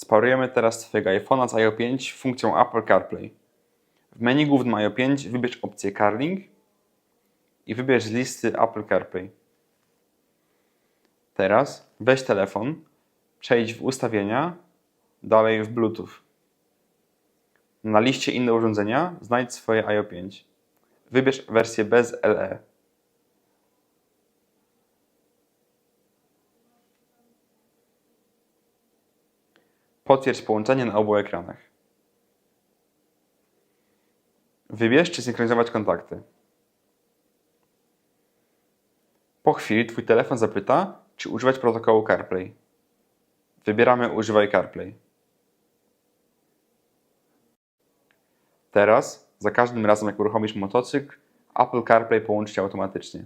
Sparujemy teraz Twojego iPhone'a z iO 5 funkcją Apple CarPlay. W menu głównym iO 5 wybierz opcję Carling i wybierz z listy Apple CarPlay. Teraz weź telefon, przejdź w ustawienia, dalej w Bluetooth. Na liście inne urządzenia znajdź swoje iO 5. Wybierz wersję bez. LE. Potwierdź połączenie na obu ekranach. Wybierz, czy synchronizować kontakty. Po chwili Twój telefon zapyta, czy używać protokołu CarPlay. Wybieramy Używaj CarPlay. Teraz, za każdym razem jak uruchomisz motocykl, Apple CarPlay połączy się automatycznie.